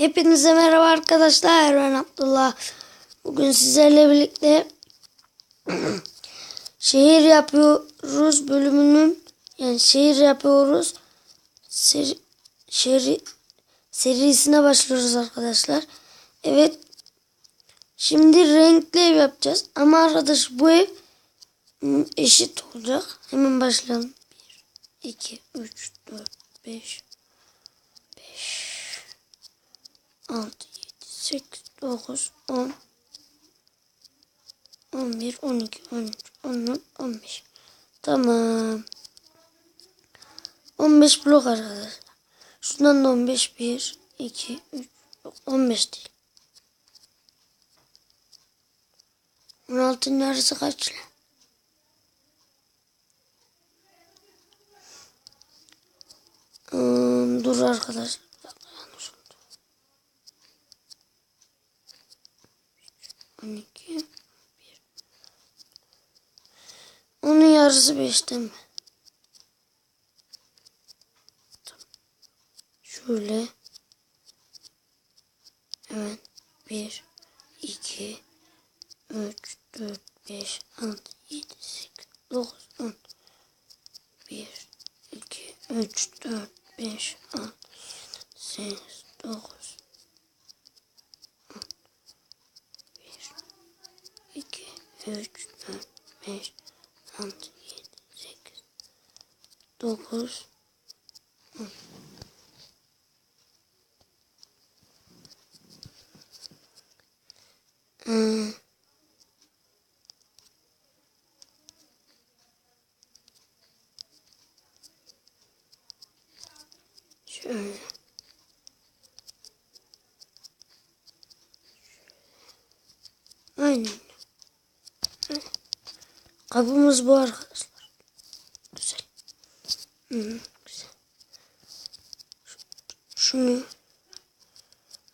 Hepinize merhaba arkadaşlar. Ben Abdullah. Bugün sizlerle birlikte şehir yapıyoruz bölümünün yani şehir yapıyoruz seri, şehri, serisine başlıyoruz arkadaşlar. Evet. Şimdi renkli ev yapacağız. Ama arkadaş bu ev hmm, eşit olacak. Hemen başlayalım. 1, 2, 3, 4, 5, 6, 7, 8, 9, 10, 11, 12, 13, 14, 15. Tamam. 15 blok arkadaşlar. Şundan da 15, 1, 2, 3, yok 15 değil. 16'nın yarısı kaç lan? Hmm, dur. Yanlış oldu. 12 1 Onun yarısı 5 değil mi? Tamam. Şöyle. Hemen 1 2 3 4 5 6 7 8 9 10 1 2 3 4 5 6 8 9 2, 3, 4, 5, 6, 7, 8, 9, 10. Hmm. Şöyle. Aynen. Kabımız bu arkadaşlar. Şunu.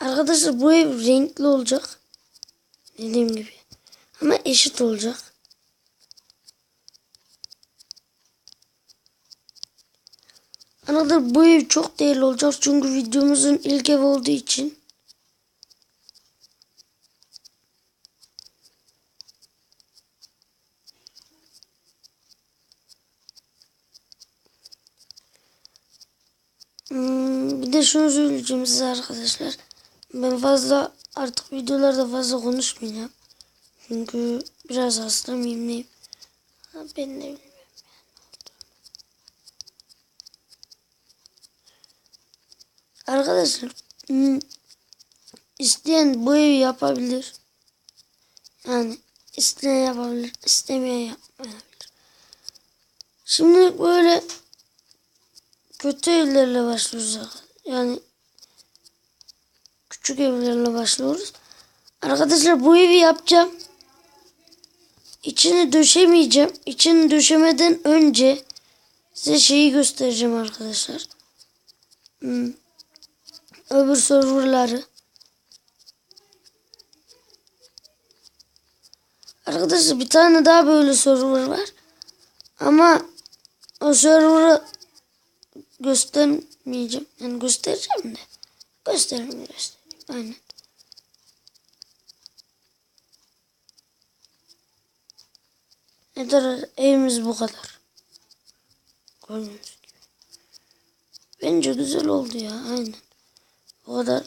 Arkadaşlar bu ev renkli olacak. Dediğim gibi. Ama eşit olacak. Arkadaşlar bu ev çok değerli olacak. Çünkü videomuzun ilk ev olduğu için. Hmm, bir de şunu söyleyeceğim size arkadaşlar. Ben fazla artık videolarda fazla konuşmayacağım. Çünkü biraz hasta mıyım neyim. Ben de bilmiyorum. Arkadaşlar hmm, isteyen bu evi yapabilir. Yani isteyen yapabilir, istemeyen yapmayabilir. Şimdi böyle kötü evlerle başlıyoruz. Yani küçük evlerle başlıyoruz. Arkadaşlar bu evi yapacağım. İçini döşemeyeceğim. İçini döşemeden önce size şeyi göstereceğim arkadaşlar. Hmm. Öbür serverları. Arkadaşlar bir tane daha böyle server var. Ama o server'ı göstermeyeceğim. Yani göstereceğim de. Göstereyim göstereyim. Aynen. Yeter evimiz bu kadar. Gördüğünüz gibi. Bence güzel oldu ya. Aynen. O kadar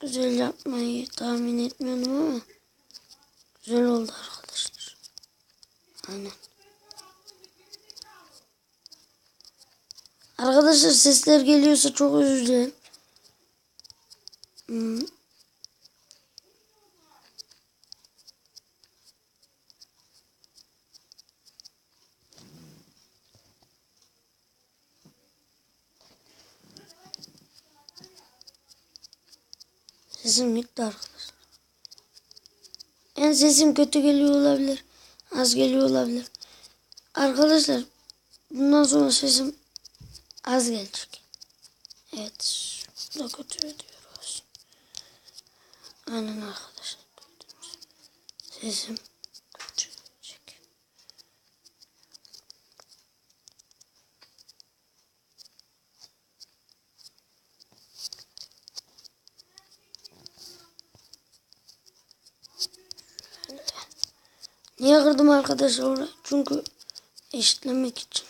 güzel yapmayı tahmin etmiyordum ama güzel oldu arkadaşlar. Aynen. Arkadaşlar sesler geliyorsa çok özür dilerim. Hmm. Sesim gitti arkadaşlar. Yani sesim kötü geliyor olabilir. Az geliyor olabilir. Arkadaşlar bundan sonra sesim Az gelecek. Evet. Şunu da kötü ediyoruz. Aynen arkadaşlar. Duydunuz. Sesim kötü gelecek. Niye kırdım arkadaşlar? Çünkü eşitlemek için.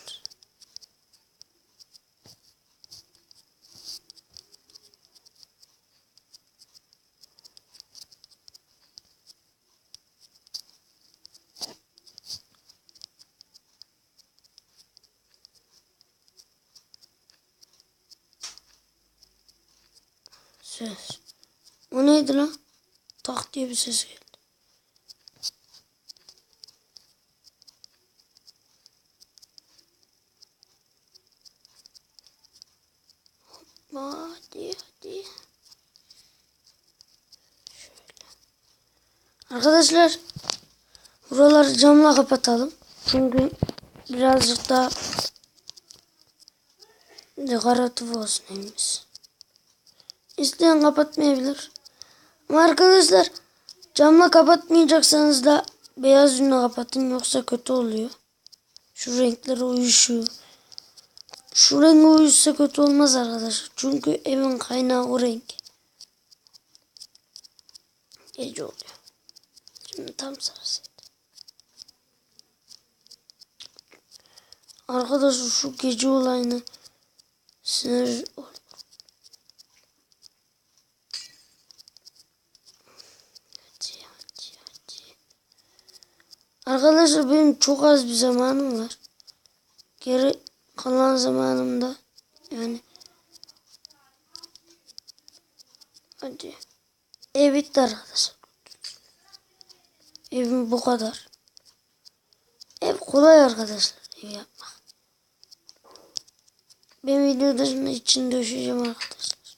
Ses. O neydi lan? Tak diye bir ses geldi. Hoppa, Hadi hadi. Şöyle. Arkadaşlar buraları camla kapatalım. Çünkü birazcık daha dekoratif olsun evimiz. İsteyen kapatmayabilir. Ama arkadaşlar camla kapatmayacaksanız da beyaz yünle kapatın yoksa kötü oluyor. Şu renkler uyuşuyor. Şu renk uyuşsa kötü olmaz arkadaşlar. Çünkü evin kaynağı o renk. Gece oluyor. Şimdi tam sırasıydı. Arkadaşlar şu gece olayını sinir oluyor. Hadi, hadi, hadi. Arkadaşlar benim çok az bir zamanım var. Geri kalan zamanımda yani hadi ev bitti arkadaşlar. Evim bu kadar. Ev kolay arkadaşlar ev yapmak. Ben videoda için döşeceğim arkadaşlar.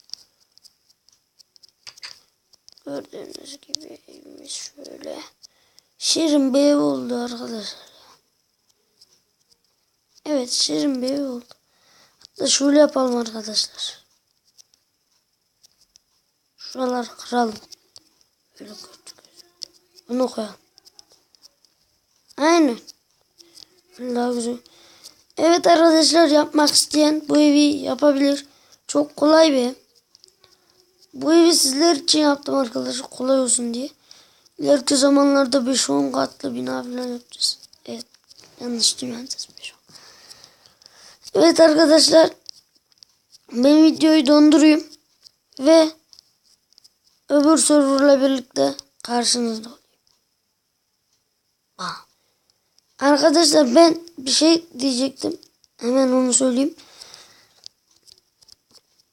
Gördüğünüz gibi evimiz şöyle. Şirin ev oldu arkadaşlar. Evet şirin ev oldu. Hatta şöyle yapalım arkadaşlar. Şuraları kıralım. Böyle kötü. Bunu koyalım. Aynen. Daha güzel. Evet arkadaşlar yapmak isteyen bu evi yapabilir. Çok kolay bir. Bu evi sizler için yaptım arkadaşlar kolay olsun diye. İleriki zamanlarda 5-10 katlı bina falan yapacağız. Evet. Yanlış duymadınız 5-10. Evet arkadaşlar. Ben videoyu dondurayım. Ve öbür serverla birlikte karşınızda olayım. Arkadaşlar ben bir şey diyecektim. Hemen onu söyleyeyim.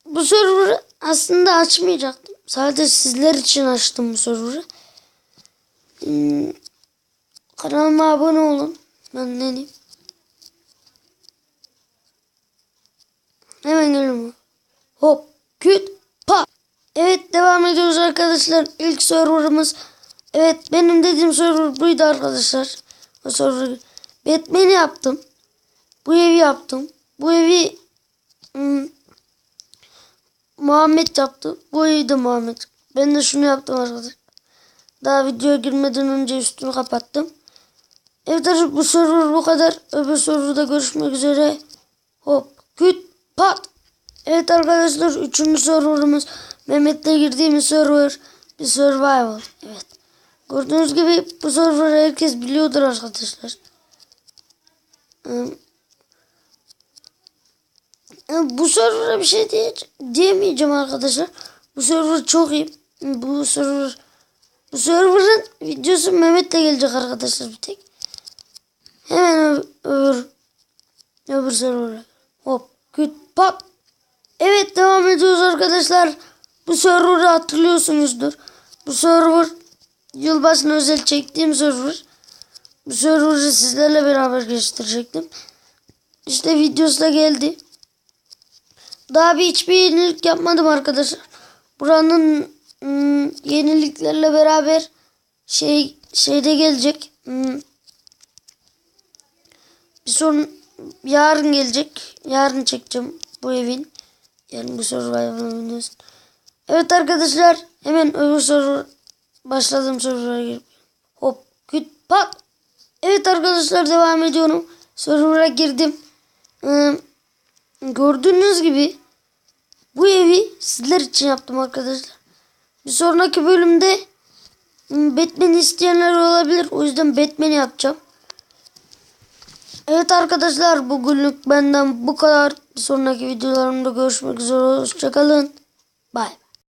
Bu server'ı aslında açmayacaktım. Sadece sizler için açtım bu server'ı. Hmm, kanalıma abone olun. Ben ne diyeyim? Hemen geliyorum. Hop, küt, pa. Evet devam ediyoruz arkadaşlar. İlk serverımız. Evet benim dediğim server buydu arkadaşlar. O server. Batman'i yaptım. Bu evi yaptım. Bu evi hmm, Muhammed yaptı. Bu evi de Muhammed. Ben de şunu yaptım arkadaşlar. Daha videoya girmeden önce üstünü kapattım. Evet arkadaşlar bu server bu kadar. Öbür serverda görüşmek üzere. Hop küt pat. Evet arkadaşlar üçüncü serverımız Mehmet'le girdiğimiz server bir survival. Evet. Gördüğünüz gibi bu server herkes biliyordur arkadaşlar. Hmm. Bu server'a bir şey diye, diyemeyeceğim arkadaşlar. Bu server çok iyi. Bu server bu server'ın videosu Mehmet'le gelecek arkadaşlar bir tek. Hemen öbür öbür, server'a. Hop küt pat. Evet devam ediyoruz arkadaşlar. Bu server'ı hatırlıyorsunuzdur. Bu server yılbaşına özel çektiğim server. Bu server'ı sizlerle beraber geliştirecektim. İşte videosu da geldi. Daha bir hiçbir yenilik yapmadım arkadaşlar. Buranın hmm, yeniliklerle beraber şey şeyde gelecek. Hmm, bir son yarın gelecek. Yarın çekeceğim bu evin. Yani bu survival videosu. Evet arkadaşlar hemen öbür soru başladım sorulara girip. Hop küt pat. Evet arkadaşlar devam ediyorum. Server'a girdim. Ee, gördüğünüz gibi bu evi sizler için yaptım arkadaşlar. Bir sonraki bölümde Hmm, Batman isteyenler olabilir. O yüzden Batman'i yapacağım. Evet arkadaşlar bugünlük benden bu kadar. Bir sonraki videolarımda görüşmek üzere. Hoşçakalın. Bye.